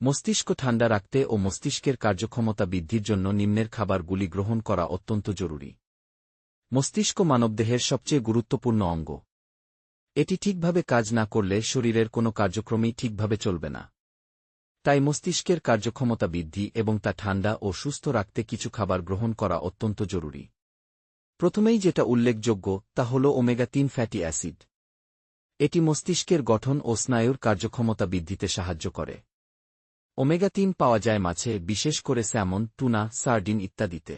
মস্তিষ্ক ঠান্ডা রাখতে ও মস্তিষ্কের কার্যক্ষমতা বৃদ্ধির জন্য নিম্নের খাবারগুলি গ্রহণ করা অত্যন্ত জরুরি। মস্তিষ্ক মানবদেহের সবচেয়ে গুরুত্বপূর্ণ অঙ্গ। এটি ঠিকভাবে কাজ না করলে শরীরের কোনো কার্যক্রমেই ঠিকভাবে চলবে না। তাই মস্তিষ্কের কার্যক্ষমতা বৃদ্ধি এবং তা ঠান্ডা ও সুস্থ রাখতে কিছু খাবার গ্রহণ করা অত্যন্ত জরুরি। প্রথমেই যেটা উল্লেখযোগ্য তা হল ওমেগা তিন ফ্যাটি অ্যাসিড। এটি মস্তিষ্কের গঠন ও স্নায়ুর কার্যক্ষমতা বৃদ্ধিতে সাহায্য করে। ওমেগা তিন পাওয়া যায় মাছে, বিশেষ করে স্যামন, টুনা, সার্ডিন ইত্যাদিতে।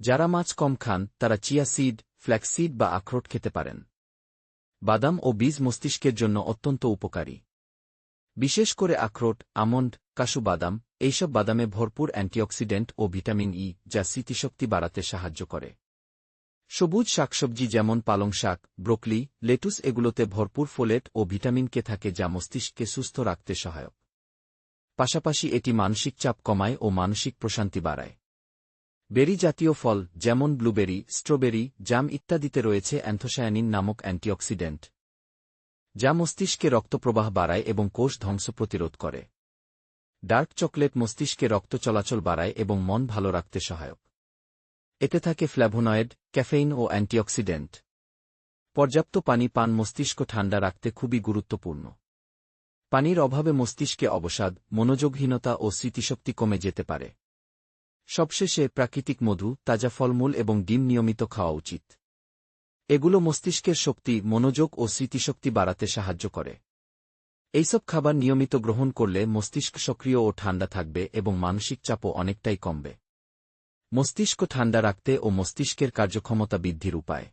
যারা মাছ কম খান, তারা চিয়া সিড ফ্ল্যাক্সিড বা আখরোট খেতে পারেন। বাদাম ও বীজ মস্তিষ্কের জন্য অত্যন্ত উপকারী। বিশেষ করে আখরোট, আমন্ড, কাশু বাদাম, এইসব বাদামে ভরপুর অ্যান্টিঅক্সিডেন্ট ও ভিটামিন ই, যা স্মৃতিশক্তি বাড়াতে সাহায্য করে। সবুজ শাকসবজি যেমন পালং শাক, ব্রোকলি, লেটুস এগুলোতে ভরপুর ফোলেট ও ভিটামিন কে থাকে, যা মস্তিষ্ককে সুস্থ রাখতে সহায়ক। পাশাপাশি এটি মানসিক চাপ কমায় ও মানসিক প্রশান্তি বাড়ায়। বেরি জাতীয় ফল, যেমন ব্লুবেরি, স্ট্রবেরি, জাম ইত্যাদিতে রয়েছে অ্যান্থোসায়ানিন নামক অ্যান্টিঅক্সিডেন্ট, যা মস্তিষ্কে রক্তপ্রবাহ বাড়ায় এবং কোষ ধ্বংস প্রতিরোধ করে। ডার্ক চকলেট মস্তিষ্কে রক্ত চলাচল বাড়ায় এবং মন ভালো রাখতে সহায়ক। এতে থাকে ফ্ল্যাভোনয়েড, ক্যাফেইন ও অ্যান্টিঅক্সিডেন্ট। পর্যাপ্ত পানি পান মস্তিষ্ক ঠান্ডা রাখতে খুবই গুরুত্বপূর্ণ। পানির অভাবে মস্তিষ্কে অবসাদ, মনোযোগহীনতা ও স্মৃতিশক্তি কমে যেতে পারে। সবশেষে প্রাকৃতিক মধু, তাজা ফলমূল এবং ডিম নিয়মিত খাওয়া উচিত। এগুলো মস্তিষ্কের শক্তি, মনোযোগ ও স্মৃতিশক্তি বাড়াতে সাহায্য করে। এইসব খাবার নিয়মিত গ্রহণ করলে মস্তিষ্ক সক্রিয় ও ঠান্ডা থাকবে এবং মানসিক চাপও অনেকটাই কমবে। মস্তিষ্ক ঠান্ডা রাখতে ও মস্তিষ্কের কার্যক্ষমতা বৃদ্ধির উপায়।